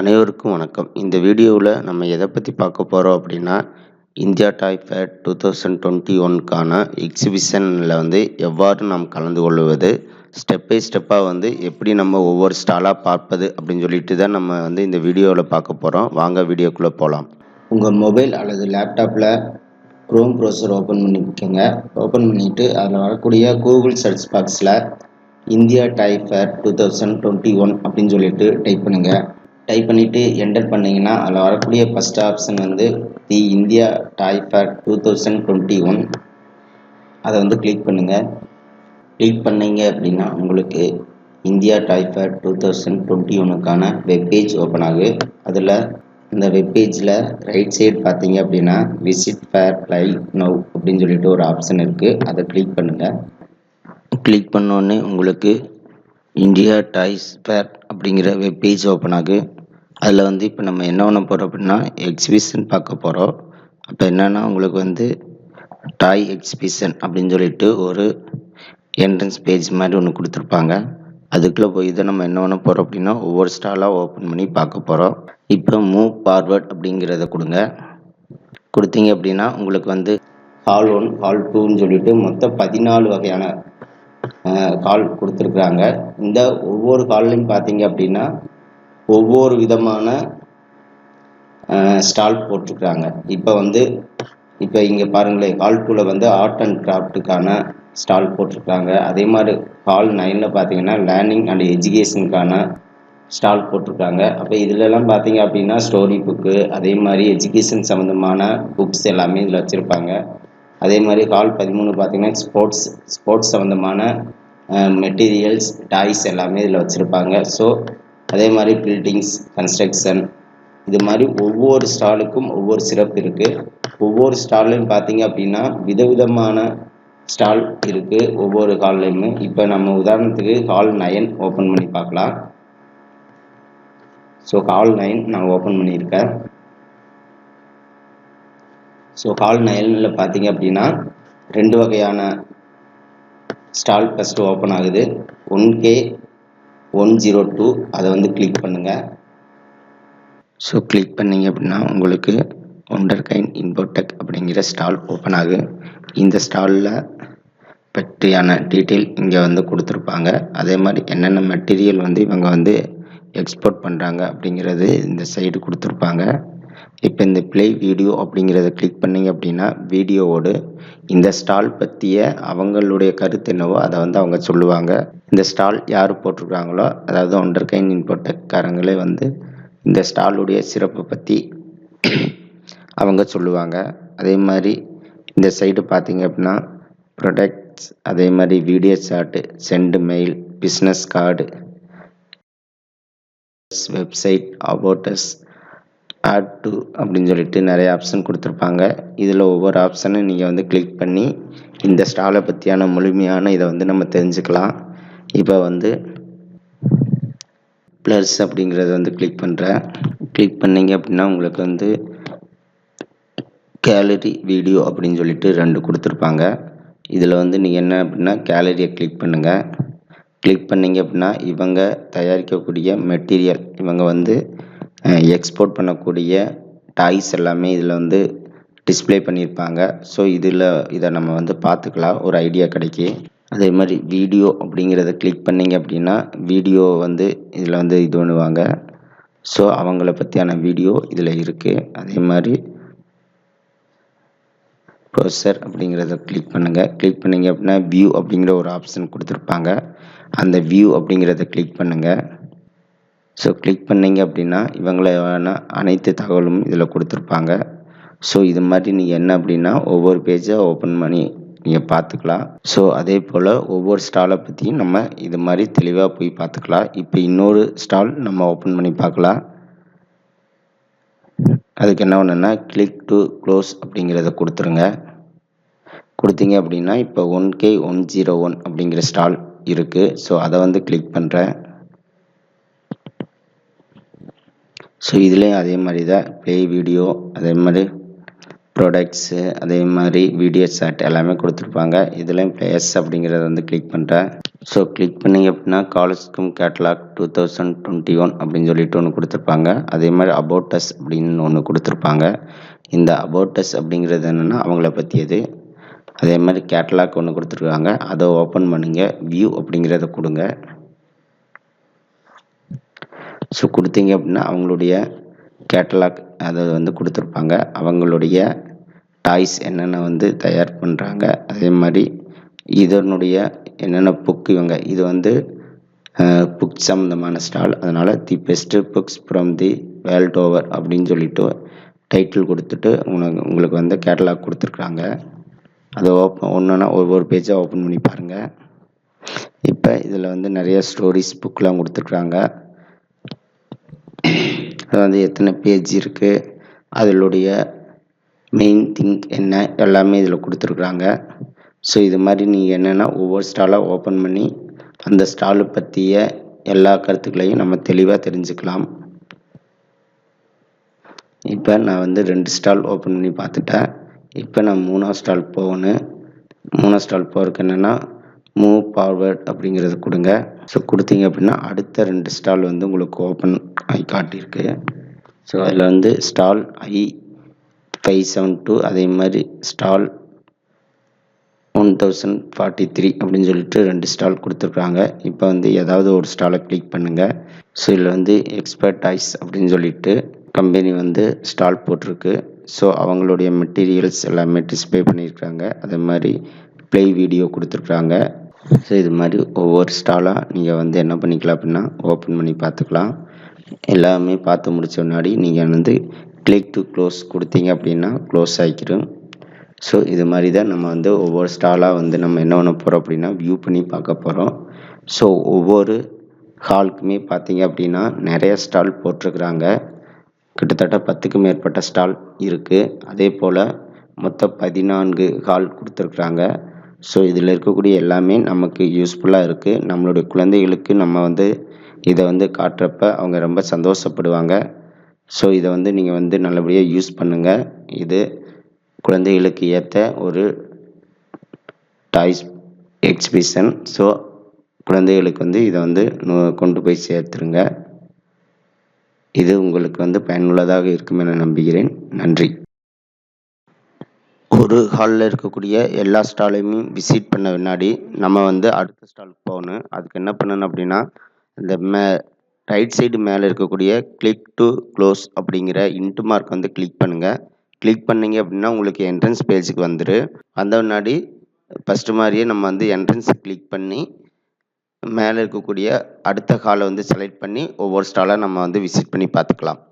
அனைவருக்கும் வணக்கம். இந்த வீடியோவில் நம்ம எதை பற்றி பார்க்க போகிறோம் அப்படின்னா India toy fair two thousand twenty ஒன்க்கான எக்ஸிபிஷனில் வந்து எவ்வாறு நாம் கலந்து கொள்வது ஸ்டெப் பை ஸ்டெப்பாக வந்து எப்படி நம்ம ஒவ்வொரு ஸ்டாலாக பார்ப்பது அப்படின்னு சொல்லிட்டு தான் நம்ம வந்து இந்த வீடியோவில் பார்க்க போகிறோம் வாங்க வீடியோக்குள்ளே போகலாம் உங்கள் மொபைல் அல்லது லேப்டாப்பில் க்ரோம் ப்ரௌசர் ஓப்பன் பண்ணிக்கோங்க ஓப்பன் பண்ணிவிட்டு அதில் வரக்கூடிய கூகுள் சர்ச் பாக்ஸில் India toy fair two thousand twenty one அப்படின்னு சொல்லிட்டு டைப் பண்ணுங்கள் டைப் பண்ணிவிட்டு என்டர் பண்ணிங்கன்னா அதில் வரக்கூடிய ஃபஸ்ட் ஆப்ஷன் வந்து the India toy fair two thousand twenty one அதை வந்து கிளிக் பண்ணுங்கள் கிளிக் பண்ணீங்க அப்படின்னா உங்களுக்கு India toy fair two thousand twenty ஒனுக்கான webpage open ஆகு. அதில் இந்த வெப்பேஜில் ரைட் சைடு பார்த்தீங்க அப்படின்னா விசிட் ஃபேர் லை நவ் அப்படின்னு சொல்லிட்டு ஒரு ஆப்ஷன் இருக்குது அதை கிளிக் பண்ணுங்கள் கிளிக் பண்ணோடனே உங்களுக்கு இந்தியா டாய்ஸ் ஃபேர் அப்படிங்கிற வெப்பேஜ் ஓப்பன் ஆகு. அதில் வந்து இப்போ நம்ம என்ன பண்ண போகிறோம் அப்படின்னா எக்ஸிபிஷன் பார்க்க போகிறோம் அப்போ என்னென்னா உங்களுக்கு வந்து டாய் எக்ஸிபிஷன் அப்படின்னு சொல்லிட்டு ஒரு என்ட்ரன்ஸ் பேஜ் மாதிரி ஒன்று கொடுத்துருப்பாங்க. அதுக்குள்ளே போய் தான் நம்ம என்ன பண்ண போகிறோம் அப்படின்னா ஒவ்வொரு ஸ்டாலாக ஓப்பன் பண்ணி பார்க்க போகிறோம் இப்போ மூவ் ஃபார்வர்ட் அப்படிங்கிறத கொடுங்க. கொடுத்தீங்க அப்படின்னா உங்களுக்கு வந்து ஹால் ஒன் ஹால் டூன்னு சொல்லிட்டு மொத்தம் பதினாலு வகையான கால் கொடுத்துருக்குறாங்க. இந்த ஒவ்வொரு கால்லையும் பார்த்தீங்க அப்படின்னா ஒவ்வொரு விதமான ஸ்டால் போட்டிருக்கிறாங்க இப்போ வந்து இப்போ இங்கே பாருங்களேன் ஹால் டூவில் வந்து ஆர்ட் அண்ட் கிராஃப்ட்டுக்கான ஸ்டால் போட்டிருக்காங்க. அதே மாதிரி ஹால் நைனில் பார்த்தீங்கன்னா லேர்னிங் அண்ட் எஜுகேஷனுக்கான ஸ்டால் போட்டிருக்காங்க. அப்போ இதிலெல்லாம் பார்த்தீங்க அப்படின்னா ஸ்டோரி புக்கு அதே மாதிரி எஜுகேஷன் சம்மந்தமான புக்ஸ் எல்லாமே இதில் வச்சுருப்பாங்க. அதே மாதிரி ஹால் பதிமூணு பார்த்தீங்கன்னா ஸ்போர்ட்ஸ் ஸ்போர்ட்ஸ் சம்மந்தமான மெட்டீரியல்ஸ் டாய்ஸ் எல்லாமே இதில் வச்சுருப்பாங்க. ஸோ அதே மாதிரி பில்டிங்ஸ் கன்ஸ்ட்ரக்ஷன் இது மாதிரி ஒவ்வொரு ஸ்டாலுக்கும் ஒவ்வொரு சிறப்பு இருக்குது ஒவ்வொரு ஸ்டால்லையும் பார்த்தீங்க அப்படின்னா விதவிதமான ஸ்டால் இருக்குது ஒவ்வொரு ஹால்லையுமே. இப்போ நம்ம உதாரணத்துக்கு ஹால் நயன் ஓப்பன் பண்ணி பார்க்கலாம். ஸோ ஹால் நைன் நான் ஓப்பன் பண்ணியிருக்கேன். ஸோ ஹால் நயனில் பார்த்தீங்க அப்படின்னா ரெண்டு வகையான ஸ்டால் ஃபஸ்ட்டு ஓப்பன் ஆகுது. One K one zero two அதை வந்து கிளிக் பண்ணுங்கள் ஸோ கிளிக் பண்ணிங்க அப்படின்னா உங்களுக்கு ஒண்டர் கைன் இன்போடெக் அப்படிங்கிற ஸ்டால் ஓப்பன் ஆகும் இந்த ஸ்டாலில் பற்றியான டீட்டெயில் இங்கே வந்து கொடுத்துருப்பாங்க. அதே மாதிரி என்னென்ன மெட்டீரியல் வந்து இவங்க வந்து எக்ஸ்போர்ட் பண்ணுறாங்க அப்படிங்கிறது இந்த சைடு கொடுத்துருப்பாங்க. இப்போ இந்த ப்ளே வீடியோ அப்படிங்கிறத கிளிக் பண்ணிங்க அப்படின்னா வீடியோவோடு இந்த ஸ்டால் பற்றிய அவங்களுடைய கருத்து என்னவோ அதை வந்து அவங்க சொல்லுவாங்க. இந்த ஸ்டால் யார் போட்டிருக்காங்களோ அதாவது ஒன்றர் கைன் இன்போட்டக்காரங்களே வந்து இந்த ஸ்டாலுடைய சிறப்பை பற்றி அவங்க சொல்லுவாங்க. அதே மாதிரி இந்த சைடு பார்த்தீங்க அப்படின்னா ப்ரொடக்ட்ஸ் அதே மாதிரி video chat send mail business card website about us add to அப்படின்னு சொல்லிட்டு நிறைய ஆப்ஷன் கொடுத்துருப்பாங்க. இதில் ஒவ்வொரு ஆப்ஷனும் நீங்கள் வந்து கிளிக் பண்ணி இந்த ஸ்டாலை பற்றியான முழுமையான இதை வந்து நம்ம தெரிஞ்சுக்கலாம். இப்போ வந்து ப்ளஸ் அப்படிங்கிறத வந்து கிளிக் பண்ணுறேன் கிளிக் பண்ணிங்க அப்படின்னா உங்களுக்கு வந்து கேலரி வீடியோ அப்படின்னு சொல்லிட்டு ரெண்டு கொடுத்துருப்பாங்க. இதில் வந்து நீங்கள் என்ன அப்படின்னா கேலரியை கிளிக் பண்ணுங்கள் கிளிக் பண்ணிங்க அப்படின்னா இவங்க தயாரிக்கக்கூடிய மெட்டீரியல் இவங்க வந்து எக்ஸ்போர்ட் பண்ணக்கூடிய டாய்ஸ் எல்லாமே இதில் வந்து டிஸ்பிளே பண்ணியிருப்பாங்க ஸோ இதில் இதை நம்ம வந்து பார்த்துக்கலாம். ஒரு ஐடியா கிடைக்கி. அதே மாதிரி வீடியோ அப்படிங்கிறத கிளிக் பண்ணிங்க அப்படின்னா வீடியோ வந்து இதில் வந்து இது பண்ணுவாங்க. ஸோ அவங்கள பற்றியான வீடியோ இதில் இருக்குது அதே மாதிரி ப்ரொசர் அப்படிங்கிறத கிளிக் பண்ணுங்கள் கிளிக் பண்ணிங்க அப்படின்னா வியூ அப்படிங்கிற ஒரு ஆப்ஷன் கொடுத்துருப்பாங்க. அந்த வியூ அப்படிங்கிறத கிளிக் பண்ணுங்கள் ஸோ கிளிக் பண்ணிங்க அப்படின்னா இவங்களான அனைத்து தகவலும் இதில் கொடுத்துருப்பாங்க. ஸோ இது மாதிரி நீங்கள் என்ன அப்படின்னா ஒவ்வொரு பேஜாக ஓப்பன் பண்ணி நீங்கள் பார்த்துக்கலாம். ஸோ அதே போல் ஒவ்வொரு ஸ்டாலை பற்றியும் நம்ம இது மாதிரி தெளிவாக போய் பார்த்துக்கலாம். இப்போ இன்னொரு ஸ்டால் நம்ம ஓப்பன் பண்ணி பார்க்கலாம். அதுக்கு என்ன ஒன்றுன்னா கிளிக் டு க்ளோஸ் அப்படிங்கிறத கொடுத்துருங்க. கொடுத்தீங்க அப்படின்னா இப்போ one K one zero one அப்படிங்கிற ஸ்டால் இருக்குது ஸோ அதை வந்து கிளிக் பண்ணுறேன் ஸோ இதுலேயும் அதே மாதிரி தான் ப்ளே வீடியோ அதே மாதிரி ப்ராடக்ட்ஸு அதே மாதிரி வீடியோ சாட் எல்லாமே கொடுத்துருப்பாங்க. இதுலேயும் ப்ளேயர்ஸ் அப்படிங்கிறத வந்து கிளிக் பண்ணுறேன் ஸோ கிளிக் பண்ணிங்க அப்படின்னா காலேஜ்க்கும் catalogue two thousand twenty one அப்படின்னு சொல்லிட்டு ஒன்று கொடுத்துருப்பாங்க. அதே மாதிரி அபோட்டஸ் அப்படின்னு ஒன்று கொடுத்துருப்பாங்க. இந்த அபோட்டஸ் அப்படிங்கிறது என்னென்னா அவங்கள பற்றியது அதே மாதிரி கேட்லாக் ஒன்று கொடுத்துருக்காங்க. அதை ஓப்பன் பண்ணுங்கள் வியூ அப்படிங்கிறத கொடுங்க. ஸோ கொடுத்தீங்க அப்படின்னா அவங்களுடைய கேட்டலாக் அதை வந்து கொடுத்துருப்பாங்க. அவங்களுடைய டாய்ஸ் என்னென்ன வந்து தயார் பண்ணுறாங்க அதே மாதிரி இதனுடைய என்னென்ன புக் இவங்க இது வந்து புக் சம்மந்தமான ஸ்டால் அதனால் the best books from the world over அப்படின்னு சொல்லிட்டு டைட்டில் கொடுத்துட்டு உனக்கு உங்களுக்கு வந்து கேட்டலாக் கொடுத்துருக்குறாங்க. அதை ஓப்பன் ஒன்றுனா ஒவ்வொரு பேஜாக ஓப்பன் பண்ணி பாருங்கள் இப்போ இதில் வந்து நிறைய ஸ்டோரிஸ் புக்கெலாம் கொடுத்துருக்குறாங்க. அது வந்து எத்தனை பேஜ் இருக்குது அதனுடைய மெயின் திங்க் என்ன எல்லாமே இதில் கொடுத்துருக்குறாங்க. ஸோ இது மாதிரி நீங்கள் என்னென்னா ஒவ்வொரு ஸ்டாலாக ஓப்பன் பண்ணி அந்த ஸ்டாலை பற்றிய எல்லா கருத்துக்களையும் நம்ம தெளிவாக தெரிஞ்சுக்கலாம். இப்போ நான் வந்து ரெண்டு ஸ்டால் ஓப்பன் பண்ணி பார்த்துட்டேன். இப்போ நான் மூணாவது ஸ்டால் போகணும். மூணாவது ஸ்டால் போகிறதுக்கு என்னென்னா மூவ் ஃபார்வர்ட் அப்படிங்கிறது கொடுங்க. ஸோ கொடுத்தீங்க அப்படின்னா அடுத்த ரெண்டு ஸ்டால் வந்து உங்களுக்கு ஓப்பன் ஆகி காட்டியிருக்கு. ஸோ அதில் வந்து stall I five seven two அதே மாதிரி stall one thousand forty three அப்படின்னு சொல்லிட்டு ரெண்டு ஸ்டால் கொடுத்துருக்குறாங்க இப்போ வந்து ஏதாவது ஒரு ஸ்டாலை கிளிக் பண்ணுங்கள் ஸோ இதில் வந்து எக்ஸ்பர்ட் ஐஸ் அப்படின்னு சொல்லிட்டு கம்பெனி வந்து ஸ்டால் போட்டிருக்கு. ஸோ அவங்களுடைய மெட்டீரியல்ஸ் எல்லாமே டிஸ்பிளே பண்ணியிருக்காங்க. அதே மாதிரி ப்ளே வீடியோ கொடுத்துருக்குறாங்க. ஸோ இது மாதிரி ஒவ்வொரு ஸ்டாலாக நீங்கள் வந்து என்ன பண்ணிக்கலாம் அப்படின்னா ஓப்பன் பண்ணி பார்த்துக்கலாம். எல்லாமே பார்த்து முடிச்ச முன்னாடி நீங்கள் வந்து கிளிக் டு க்ளோஸ் கொடுத்தீங்க அப்படின்னா க்ளோஸ் ஆகிக்கிறோம் ஸோ இது மாதிரி தான் நம்ம வந்து ஒவ்வொரு ஸ்டாலாக வந்து நம்ம என்ன பண்ண போகிறோம் அப்படின்னா வியூ பண்ணி பார்க்க போகிறோம் ஸோ ஒவ்வொரு ஹாலுக்குமே பார்த்தீங்க அப்படின்னா நிறைய ஸ்டால் போட்டிருக்கிறாங்க. கிட்டத்தட்ட பத்துக்கு மேற்பட்ட ஸ்டால் இருக்குது அதே போல் மொத்தம் பதினான்கு ஹால் கொடுத்துருக்குறாங்க. ஸோ இதில் இருக்கக்கூடிய எல்லாமே நமக்கு யூஸ்ஃபுல்லாக இருக்குது நம்மளுடைய குழந்தைகளுக்கு நம்ம வந்து இதை வந்து காட்டுறப்ப அவங்க ரொம்ப சந்தோஷப்படுவாங்க. ஸோ இதை வந்து நீங்கள் வந்து நல்லபடியாக யூஸ் பண்ணுங்கள் இது குழந்தைகளுக்கு ஏற்ற ஒரு டாய்ஸ் எக்ஸிபிஷன் ஸோ குழந்தைகளுக்கு வந்து இதை வந்து கொண்டு போய் சேர்த்துருங்க. இது உங்களுக்கு வந்து பயனுள்ளதாக இருக்கும் என நம்புகிறேன். நன்றி. ஒரு ஹாலில் இருக்கக்கூடிய எல்லா ஸ்டாலையுமே விசிட் பண்ண பின்னாடி நம்ம வந்து அடுத்த ஸ்டாலுக்கு போகணும். அதுக்கு என்ன பண்ணணும் அப்படின்னா இந்த மே ரைட் சைடு மேலே இருக்கக்கூடிய கிளிக் டு க்ளோஸ் அப்படிங்கிற இன்ட்டு மார்க் வந்து கிளிக் பண்ணுங்கள் கிளிக் பண்ணிங்க அப்படின்னா உங்களுக்கு என்ட்ரன்ஸ் பேஜுக்கு வந்துடு வந்த முன்னாடி ஃபஸ்ட்டு மாதிரியே நம்ம வந்து என்ட்ரன்ஸ் கிளிக் பண்ணி மேலே இருக்கக்கூடிய அடுத்த ஹாலை வந்து செலக்ட் பண்ணி ஒவ்வொரு ஸ்டாலாக நம்ம வந்து விசிட் பண்ணி பார்த்துக்கலாம்.